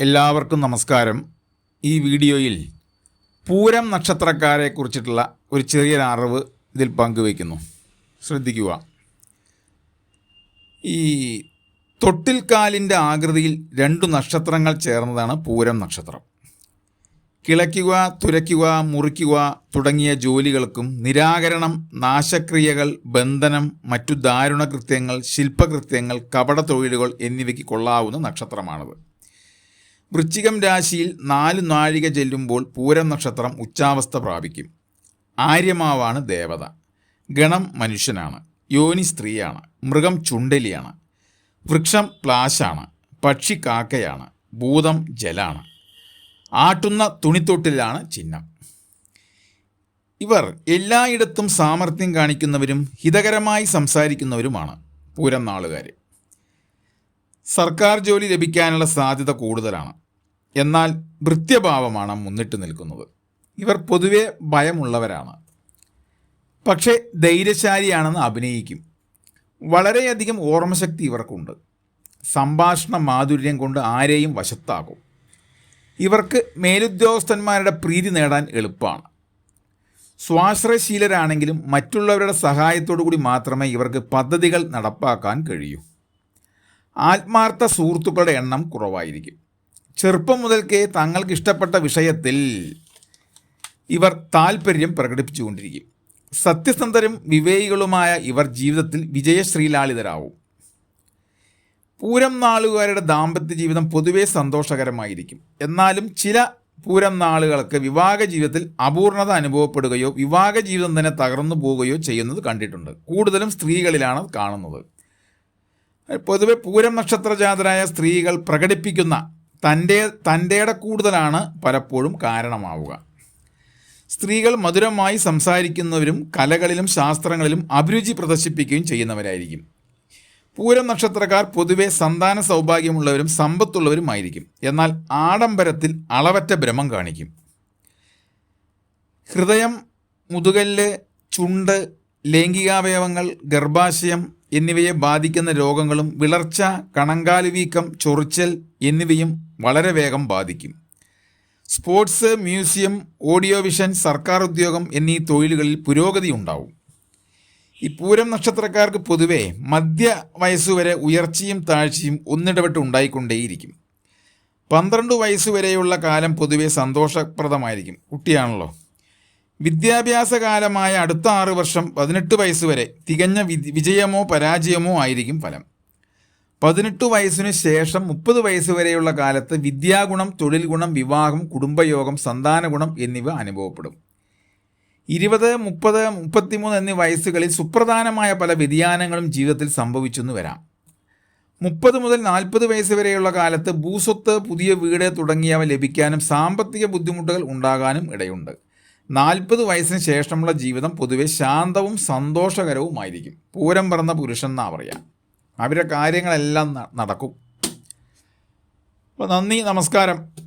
എല്ലാവർക്കും നമസ്കാരം. ഈ വീഡിയോയിൽ പൂരം നക്ഷത്രക്കാരെ കുറിച്ചിട്ടുള്ള ഒരു ചെറിയൊരു അറിവ് ഇതിൽ പങ്കുവയ്ക്കുന്നു. ശ്രദ്ധിക്കുക. ഈ തൊട്ടിൽക്കാലിന്റെ ആകൃതിയിൽ രണ്ടു നക്ഷത്രങ്ങൾ ചേർന്നതാണ് പൂരം നക്ഷത്രം. കിളയ്ക്കുക തുരയ്ക്കുക മുറിക്കുക തുടങ്ങിയ ജോലികൾക്കും നിരാകരണം നാശക്രിയകൾ ബന്ധനം മറ്റു ദാരുണകൃത്യങ്ങൾ ശില്പകൃത്യങ്ങൾ കപട തൊഴിലുകൾ എന്നിവയ്ക്ക് കൊള്ളാവുന്ന നക്ഷത്രമാണത്. വൃശ്ചികം രാശിയിൽ നാല് നാഴിക ചെല്ലുമ്പോൾ പൂരം നക്ഷത്രം ഉച്ചാവസ്ഥ പ്രാപിക്കും. ആര്യമാവാണ് ദേവത. ഗണം മനുഷ്യനാണ്. യോനി സ്ത്രീയാണ്. മൃഗം ചുണ്ടലിയാണ്. വൃക്ഷം പ്ലാശാണ്. പക്ഷി കാക്കയാണ്. ഭൂതം ജലാണ്. ആട്ടുന്ന തുണിത്തൊട്ടിലാണ് ചിഹ്നം. ഇവർ എല്ലായിടത്തും സാമർഥ്യം കാണിക്കുന്നവരും ഹിതകരമായി സംസാരിക്കുന്നവരുമാണ് പൂരം നാളുകാർ സർക്കാർ ജോലി ലഭിക്കാനുള്ള സാധ്യത കൂടുതലാണ്. എന്നാൽ വൃത്യഭാവമാണ് മുന്നിട്ട് നിൽക്കുന്നത്. ഇവർ പൊതുവെ ഭയമുള്ളവരാണ്. പക്ഷേ ധൈര്യശാലിയാണെന്ന് അഭിനയിക്കും. വളരെയധികം ഓർമ്മശക്തി ഇവർക്കുണ്ട്. സംഭാഷണ മാധുര്യം കൊണ്ട് ആരെയും വശത്താകും ഇവർക്ക് മേലുദ്യോഗസ്ഥന്മാരുടെ പ്രീതി നേടാൻ എളുപ്പമാണ്. സ്വാശ്രയശീലരാണെങ്കിലും മറ്റുള്ളവരുടെ സഹായത്തോടു കൂടി മാത്രമേ ഇവർക്ക് പദ്ധതികൾ നടപ്പാക്കാൻ കഴിയൂ. ആത്മാർത്ഥ സുഹൃത്തുക്കളുടെ എണ്ണം കുറവായിരിക്കും. ചെറുപ്പം മുതൽക്കേ തങ്ങൾക്ക് ഇഷ്ടപ്പെട്ട വിഷയത്തിൽ ഇവർ താൽപ്പര്യം പ്രകടിപ്പിച്ചുകൊണ്ടിരിക്കും. സത്യസന്ധരും വിവേകികളുമായ ഇവർ ജീവിതത്തിൽ വിജയശ്രീലാളിതരാവും. പൂരം നാളുകാരുടെ ദാമ്പത്യ ജീവിതം പൊതുവെ സന്തോഷകരമായിരിക്കും. എന്നാലും ചില പൂരം നാളുകൾക്ക് വിവാഹ ജീവിതത്തിൽ അപൂർണത അനുഭവപ്പെടുകയോ വിവാഹ ജീവിതം തന്നെ തകർന്നു പോവുകയോ ചെയ്യുന്നത് കണ്ടിട്ടുണ്ട്. കൂടുതലും സ്ത്രീകളിലാണ് കാണുന്നത്. പൊതുവെ പൂരം നക്ഷത്ര ജാതരായ സ്ത്രീകൾ പ്രകടിപ്പിക്കുന്ന തന്റെ തന്റെയുടെ കൂടുതലാണ് പലപ്പോഴും കാരണമാവുക. സ്ത്രീകൾ മധുരമായി സംസാരിക്കുന്നവരും കലകളിലും ശാസ്ത്രങ്ങളിലും അഭിരുചി പ്രദർശിപ്പിക്കുകയും ചെയ്യുന്നവരായിരിക്കും. പൂരം നക്ഷത്രക്കാർ പൊതുവെ സന്താന സൗഭാഗ്യമുള്ളവരും സമ്പത്തുള്ളവരുമായിരിക്കും എന്നാൽ ആഡംബരത്തിൽ അളവറ്റ ഭ്രമം കാണിക്കും. ഹൃദയം മുതുകല്ല് ചുണ്ട് ലൈംഗികാവയവങ്ങൾ ഗർഭാശയം എന്നിവയെ ബാധിക്കുന്ന രോഗങ്ങളും വിളർച്ച കണങ്കാലു വീക്കം ചൊറിച്ചൽ എന്നിവയും വളരെ വേഗം ബാധിക്കും. സ്പോർട്സ് മ്യൂസിയം ഓഡിയോ വിഷൻ സർക്കാർ ഉദ്യോഗം എന്നീ തൊഴിലുകളിൽ പുരോഗതി ഉണ്ടാവും. ഈ പൂരം നക്ഷത്രക്കാർക്ക് പൊതുവെ മധ്യ വയസ്സുവരെ ഉയർച്ചയും താഴ്ചയും ഒന്നിടവിട്ട് ഉണ്ടായിക്കൊണ്ടേയിരിക്കും. പന്ത്രണ്ട് വയസ്സുവരെയുള്ള കാലം പൊതുവെ സന്തോഷപ്രദമായിരിക്കും. കുട്ടിയാണല്ലോ? വിദ്യാഭ്യാസ കാലമായ അടുത്ത ആറ് വർഷം പതിനെട്ട് വയസ്സ് വരെ തികഞ്ഞ വിജയമോ പരാജയമോ ആയിരിക്കും ഫലം. പതിനെട്ട് വയസ്സിനു ശേഷം മുപ്പത് വയസ്സ് വരെയുള്ള കാലത്ത് വിദ്യാഗുണം തൊഴിൽ ഗുണം വിവാഹം കുടുംബയോഗം സന്താന ഗുണം എന്നിവ അനുഭവപ്പെടും. ഇരുപത് മുപ്പത് മുപ്പത്തിമൂന്ന് എന്നീ വയസ്സുകളിൽ സുപ്രധാനമായ പല വ്യതിയാനങ്ങളും ജീവിതത്തിൽ സംഭവിച്ചെന്ന് വരാം. മുപ്പത് മുതൽ നാൽപ്പത് വയസ്സ് വരെയുള്ള കാലത്ത് ഭൂസ്വത്ത് പുതിയ വീട് തുടങ്ങിയവ ലഭിക്കാനും സാമ്പത്തിക ബുദ്ധിമുട്ടുകൾ ഉണ്ടാകാനും ഇടയുണ്ട്. നാൽപ്പത് വയസ്സിന് ശേഷമുള്ള ജീവിതം പൊതുവെ ശാന്തവും സന്തോഷകരവുമായിരിക്കും. പൂരം പറന്ന പുരുഷൻ എന്നാ പറയാം. അവരുടെ കാര്യങ്ങളെല്ലാം നടക്കും. അപ്പോൾ നന്ദി നമസ്കാരം.